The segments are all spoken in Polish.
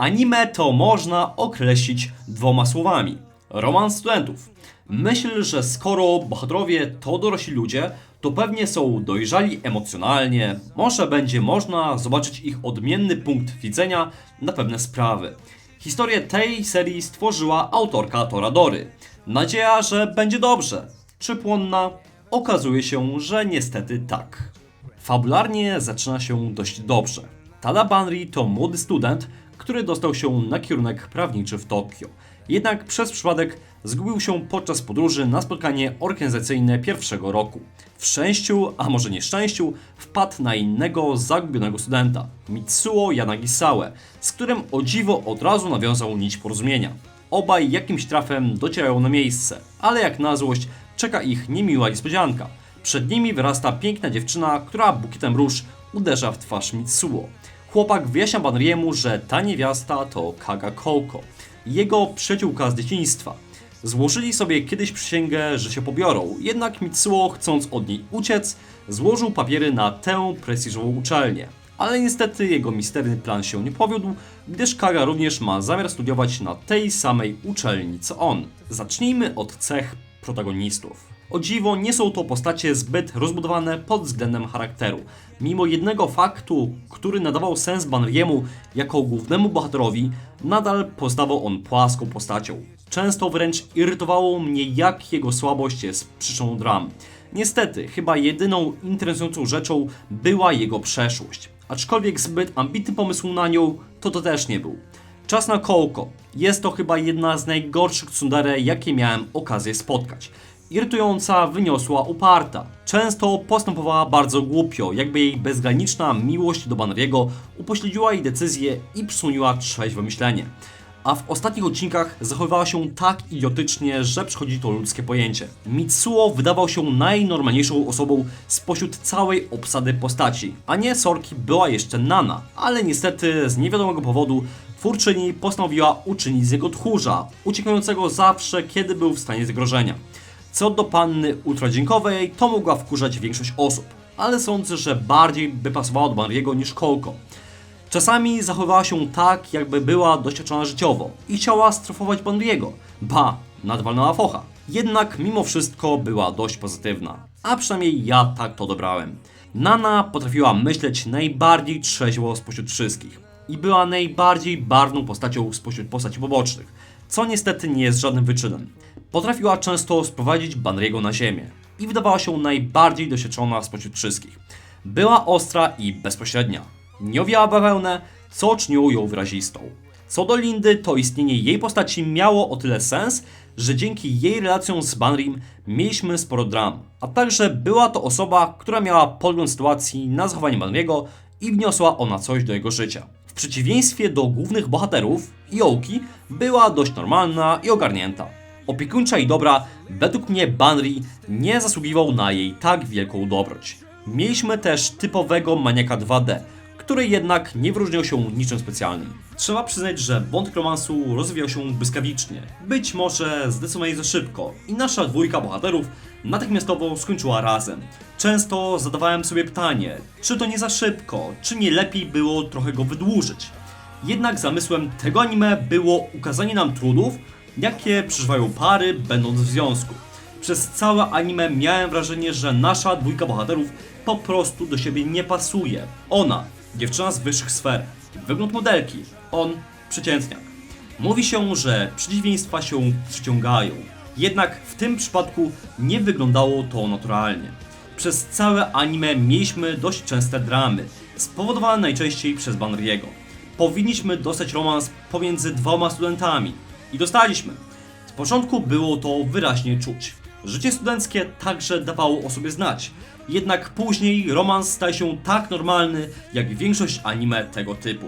Anime to można określić dwoma słowami. Romans studentów. Myślę, że skoro bohaterowie to dorośli ludzie, to pewnie są dojrzali emocjonalnie, może będzie można zobaczyć ich odmienny punkt widzenia na pewne sprawy. Historię tej serii stworzyła autorka Toradory. Nadzieja, że będzie dobrze. Czy płonna? Okazuje się, że niestety tak. Fabularnie zaczyna się dość dobrze. Tada Banri to młody student, który dostał się na kierunek prawniczy w Tokio. Jednak przez przypadek zgubił się podczas podróży na spotkanie organizacyjne pierwszego roku. W szczęściu, a może nieszczęściu, wpadł na innego zagubionego studenta, Mitsuo Yanagisawa, z którym o dziwo od razu nawiązał nić porozumienia. Obaj jakimś trafem docierają na miejsce, ale jak na złość czeka ich niemiła niespodzianka. Przed nimi wyrasta piękna dziewczyna, która bukietem róż uderza w twarz Mitsuo. Chłopak wyjaśnia Banriemu, że ta niewiasta to Kaga Koko, jego przyjaciółka z dzieciństwa. Złożyli sobie kiedyś przysięgę, że się pobiorą, jednak Mitsuo, chcąc od niej uciec, złożył papiery na tę prestiżową uczelnię. Ale niestety jego misterny plan się nie powiódł, gdyż Kaga również ma zamiar studiować na tej samej uczelni co on. Zacznijmy od cech protagonistów. O dziwo, nie są to postacie zbyt rozbudowane pod względem charakteru. Mimo jednego faktu, który nadawał sens Banriemu jako głównemu bohaterowi, nadal pozostawał on płaską postacią. Często wręcz irytowało mnie, jak jego słabość jest przyczyną dram. Niestety, chyba jedyną interesującą rzeczą była jego przeszłość. Aczkolwiek zbyt ambitny pomysł na nią, to to też nie był. Czas na kołko. Jest to chyba jedna z najgorszych tsundere, jakie miałem okazję spotkać. Irytująca, wyniosła, uparta. Często postępowała bardzo głupio, jakby jej bezgraniczna miłość do Banriego upośledziła jej decyzję i przysuniła trzeźwe myślenie. A w ostatnich odcinkach zachowywała się tak idiotycznie, że przychodzi to ludzkie pojęcie. Mitsuo wydawał się najnormalniejszą osobą spośród całej obsady postaci, a nie Sorki była jeszcze Nana, ale niestety z niewiadomego powodu twórczyni postanowiła uczynić z niego tchórza, uciekającego zawsze, kiedy był w stanie zagrożenia. Co do panny ultradźwiękowej, to mogła wkurzać większość osób, ale sądzę, że bardziej by pasowała do Banriego niż Kolko. Czasami zachowywała się tak, jakby była doświadczona życiowo i chciała strofować Banriego. Ba, nadwalnęła focha. Jednak mimo wszystko była dość pozytywna. A przynajmniej ja tak to dobrałem. Nana potrafiła myśleć najbardziej trzeźwo spośród wszystkich i była najbardziej barwną postacią spośród postaci pobocznych, co niestety nie jest żadnym wyczynem. Potrafiła często sprowadzić Banriego na ziemię i wydawała się najbardziej doświadczona spośród wszystkich. Była ostra i bezpośrednia. Nie owiała bawełnę, co czyniło ją wyrazistą. Co do Lindy, to istnienie jej postaci miało o tyle sens, że dzięki jej relacjom z Banrim mieliśmy sporo dram, a także była to osoba, która miała podgląd sytuacji na zachowanie Banriego i wniosła ona coś do jego życia. Przeciwieństwie do głównych bohaterów, Yoki była dość normalna i ogarnięta. Opiekuńcza i dobra, według mnie Banri nie zasługiwał na jej tak wielką dobroć. Mieliśmy też typowego maniaka 2D, który jednak nie wyróżniał się niczym specjalnym. Trzeba przyznać, że wątek romansu rozwijał się błyskawicznie, być może zdecydowanie za szybko i nasza dwójka bohaterów natychmiastowo skończyła razem. Często zadawałem sobie pytanie, czy to nie za szybko, czy nie lepiej było trochę go wydłużyć. Jednak zamysłem tego anime było ukazanie nam trudów, jakie przeżywają pary będąc w związku. Przez całe anime miałem wrażenie, że nasza dwójka bohaterów po prostu do siebie nie pasuje. Ona, dziewczyna z wyższych sfer, wygląd modelki, on, przeciętniak. Mówi się, że przeciwieństwa się przyciągają, jednak w tym przypadku nie wyglądało to naturalnie. Przez całe anime mieliśmy dość częste dramy, spowodowane najczęściej przez Banriego. Powinniśmy dostać romans pomiędzy dwoma studentami. I dostaliśmy. Z początku było to wyraźnie czuć. Życie studenckie także dawało o sobie znać. Jednak później romans staje się tak normalny, jak większość anime tego typu.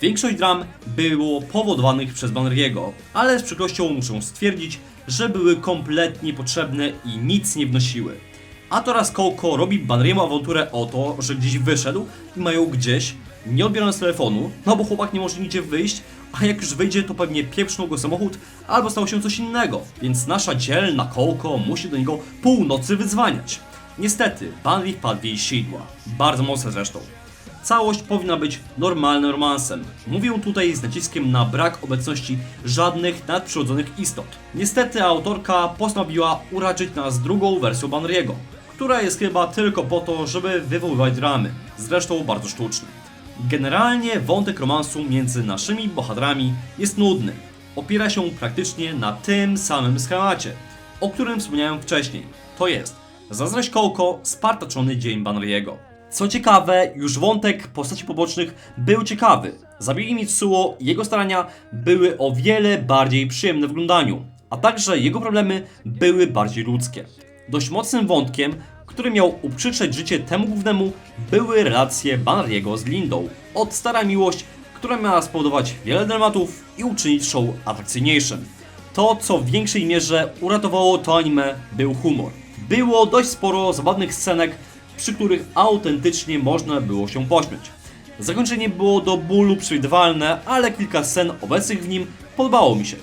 Większość dram było powodowanych przez Banriego, ale z przykrością muszę stwierdzić, że były kompletnie potrzebne i nic nie wnosiły. A teraz Coco robi Banriemu awanturę o to, że gdzieś wyszedł i mają gdzieś, nie odbierając telefonu, no bo chłopak nie może nigdzie wyjść, a jak już wyjdzie, to pewnie pieprznął go samochód albo stało się coś innego, więc nasza dzielna Coco musi do niego północy wydzwaniać. Niestety, Banri wpadł w jej sidła, bardzo mocno zresztą. Całość powinna być normalnym romansem. Mówię tutaj z naciskiem na brak obecności żadnych nadprzyrodzonych istot. Niestety autorka postanowiła uraczyć nas drugą wersją Banriego, która jest chyba tylko po to, żeby wywoływać dramy, zresztą bardzo sztuczne. Generalnie wątek romansu między naszymi bohaterami jest nudny. Opiera się praktycznie na tym samym schemacie, o którym wspomniałem wcześniej. To jest Zazdrość Kołko, spartaczony dzień Banriego. Co ciekawe, już wątek postaci pobocznych był ciekawy. Zabiegi Mitsuo jego starania były o wiele bardziej przyjemne w oglądaniu, a także jego problemy były bardziej ludzkie. Dość mocnym wątkiem, który miał uprzyczeć życie temu głównemu, były relacje Banriego z Lindą. Od stara miłość, która miała spowodować wiele dramatów i uczynić show atrakcyjniejszym. To, co w większej mierze uratowało to anime, był humor. Było dość sporo zabawnych scenek, przy których autentycznie można było się pośmiać. Zakończenie było do bólu przewidywalne, ale kilka scen obecnych w nim podobało mi się.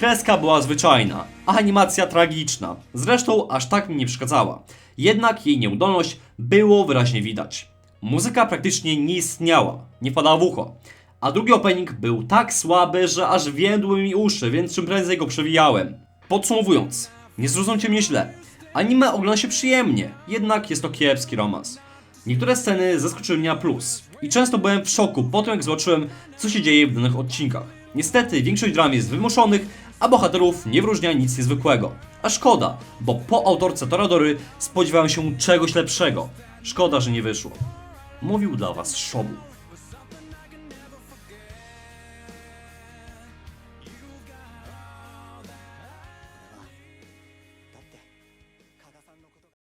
Kreska była zwyczajna, a animacja tragiczna. Zresztą aż tak mi nie przeszkadzała. Jednak jej nieudolność było wyraźnie widać. Muzyka praktycznie nie istniała, nie wpadała w ucho. A drugi opening był tak słaby, że aż więdły mi uszy, więc czym prędzej go przewijałem. Podsumowując, nie zrozumcie mnie źle. Anime ogląda się przyjemnie, jednak jest to kiepski romans. Niektóre sceny zaskoczyły mnie na plus i często byłem w szoku po tym jak zobaczyłem co się dzieje w danych odcinkach. Niestety większość dram jest wymuszonych, a bohaterów nie wyróżnia nic niezwykłego. A szkoda, bo po autorce Toradory spodziewałem się czegoś lepszego. Szkoda, że nie wyszło. Mówił dla was Szobu.